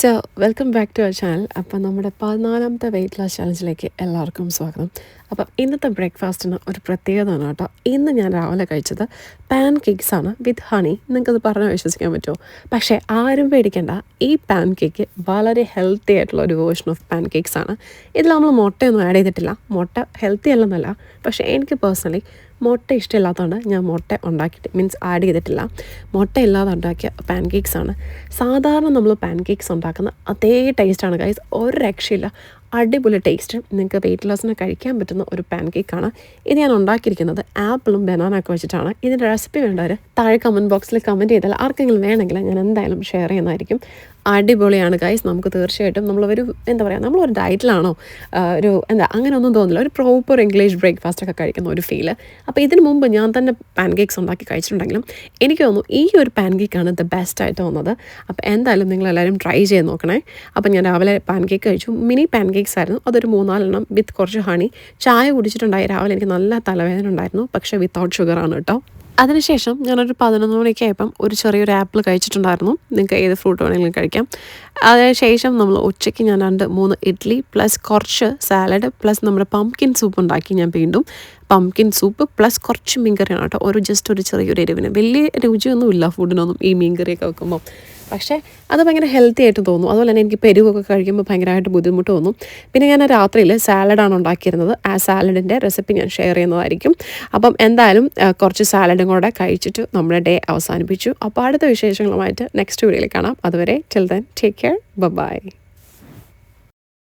So welcome back to our channel അപ്പം നമ്മുടെ പതിനാലാമത്തെ വെയിറ്റ് ലോസ് ചാലഞ്ചിലേക്ക് എല്ലാവർക്കും സ്വാഗതം. അപ്പം ഇന്നത്തെ ബ്രേക്ക്ഫാസ്റ്റിന് ഒരു പ്രത്യേകതയാണ് കേട്ടോ. ഇന്ന് ഞാൻ രാവിലെ കഴിച്ചത് പാൻ കേക്ക്സ് ആണ് വിത്ത് ഹണി നിങ്ങൾക്കത് പറഞ്ഞാൽ വിശ്വസിക്കാൻ പറ്റുമോ? പക്ഷേ ആരും പേടിക്കേണ്ട. ഈ പാൻ കേക്ക് വളരെ ഹെൽത്തി ആയിട്ടുള്ള ഒരു വേർഷൻ ഓഫ് പാൻ കേക്ക്സ് ആണ്. ഇതിൽ നമ്മൾ മുട്ടയൊന്നും ആഡ് ചെയ്തിട്ടില്ല. മുട്ട ഹെൽത്തി അല്ലെന്നല്ല. പക്ഷേ എനിക്ക് പേഴ്സണലി മുട്ട ഇഷ്ടമില്ലാത്തതുകൊണ്ട് ഞാൻ മുട്ട ഉണ്ടാക്കിയിട്ട് മീൻസ് ആഡ് ചെയ്തിട്ടില്ല. മുട്ട ഇല്ലാതെ ഉണ്ടാക്കിയ പാൻ ആണ്. സാധാരണ നമ്മൾ പാൻ കേക്ക്സ് ഉണ്ടാക്കുന്ന അതേ ടേസ്റ്റാണ് ഗൈസ് ഒരു രക്ഷയില്ല. അടിപൊളി ടേസ്റ്റ് നിങ്ങൾക്ക് വെയിറ്റ് ലോസിന് കഴിക്കാൻ പറ്റുന്ന ഒരു പാൻ കേക്കാണ് ഇത് ഞാൻ ഉണ്ടാക്കിയിരിക്കുന്നത് ആപ്പിളും ബനാന ഒക്കെ വെച്ചിട്ടാണ്. ഇതിന്റെ റെസിപ്പി വേണ്ടവർ താഴെ കമന്റ് ബോക്സിൽ കമന്റ് ചെയ്താൽ ആർക്കെങ്കിലും വേണമെങ്കിൽ ഞാൻ എന്തായാലും ഷെയർ ചെയ്യുന്നതായിരിക്കും. അടിപൊളിയാണ് ഗൈസ് നമുക്ക് തീർച്ചയായിട്ടും നമ്മളൊരു എന്താ പറയുക നമ്മളൊരു ഡയറ്റിലാണോ ഒരു എന്താ അങ്ങനെ ഒന്നും തോന്നില്ല. ഒരു പ്രോപ്പർ ഇംഗ്ലീഷ് ബ്രേക്ക്ഫാസ്റ്റ് ഒക്കെ കഴിക്കുന്ന ഒരു ഫീൽ അപ്പോൾ ഇതിന് മുമ്പ് ഞാൻ തന്നെ പാൻ കേക്ക്സ് ഉണ്ടാക്കി കഴിച്ചിട്ടുണ്ടെങ്കിലും എനിക്ക് തോന്നുന്നു ഈ ഒരു പാൻ കേക്കാണ് ദ ബെസ്റ്റ് ആയിട്ട് തോന്നുന്നത്. അപ്പോൾ എന്തായാലും നിങ്ങളെല്ലാവരും ട്രൈ ചെയ്ത് നോക്കണേ. അപ്പോൾ ഞാൻ രാവിലെ പാൻ കേക്ക് കഴിച്ചു. മിനി പാൻ കേക്ക്സ് ആയിരുന്നു. അതൊരു മൂന്നാലെണ്ണം വിത്ത് കുറച്ച് ഹണി ചായ കുടിച്ചിട്ടുണ്ടായി. രാവിലെ എനിക്ക് നല്ല തലവേദന ഉണ്ടായിരുന്നു. പക്ഷേ വിത്തൗട്ട് ഷുഗറാണ് കേട്ടോ. അതിനുശേഷം ഞാനൊരു പതിനൊന്ന് മണിയൊക്കെ ആയപ്പം ഒരു ചെറിയൊരു ആപ്പിൾ കഴിച്ചിട്ടുണ്ടായിരുന്നു. നിങ്ങൾക്ക് ഏത് ഫ്രൂട്ട് വേണമെങ്കിലും കഴിക്കാം. അതിനുശേഷം നമ്മൾ ഉച്ചയ്ക്ക് ഞാൻ രണ്ട് മൂന്ന് ഇഡ്ഡലി പ്ലസ് കുറച്ച് സാലഡ് പ്ലസ് നമ്മുടെ പംകിൻ സൂപ്പ് ഉണ്ടാക്കി ഞാൻ വീണ്ടും. പംകിൻ സൂപ്പ് പ്ലസ് കുറച്ച് മീൻകറിയാണ് കേട്ടോ. ഒരു ജസ്റ്റ് ഒരു ചെറിയൊരു എരിവിന്. വലിയ രുചിയൊന്നുമില്ല ഫുഡിനൊന്നും ഈ മീൻകറിയൊക്കെ വെക്കുമ്പോൾ പക്ഷേ അത് ഭയങ്കര ഹെൽത്തി ആയിട്ട് തോന്നും. അതുപോലെ തന്നെ എനിക്ക് പെരുവൊക്കെ കഴിക്കുമ്പോൾ ഭയങ്കരമായിട്ട് ബുദ്ധിമുട്ട് തോന്നും. പിന്നെ ഞാൻ രാത്രിയിൽ സാലഡാണ് ഉണ്ടാക്കിയിരുന്നത്. ആ സാലഡിന്റെ റെസിപ്പി ഞാൻ ഷെയർ ചെയ്യുന്നതായിരിക്കും. അപ്പം എന്തായാലും കുറച്ച് സാലഡും കൂടെ കഴിച്ചിട്ട് നമ്മുടെ ഡേ അവസാനിപ്പിച്ചു. അപ്പോൾ അടുത്ത വിശേഷങ്ങളുമായിട്ട് നെക്സ്റ്റ് വീഡിയോയിൽ കാണാം. അതുവരെ till then take care bye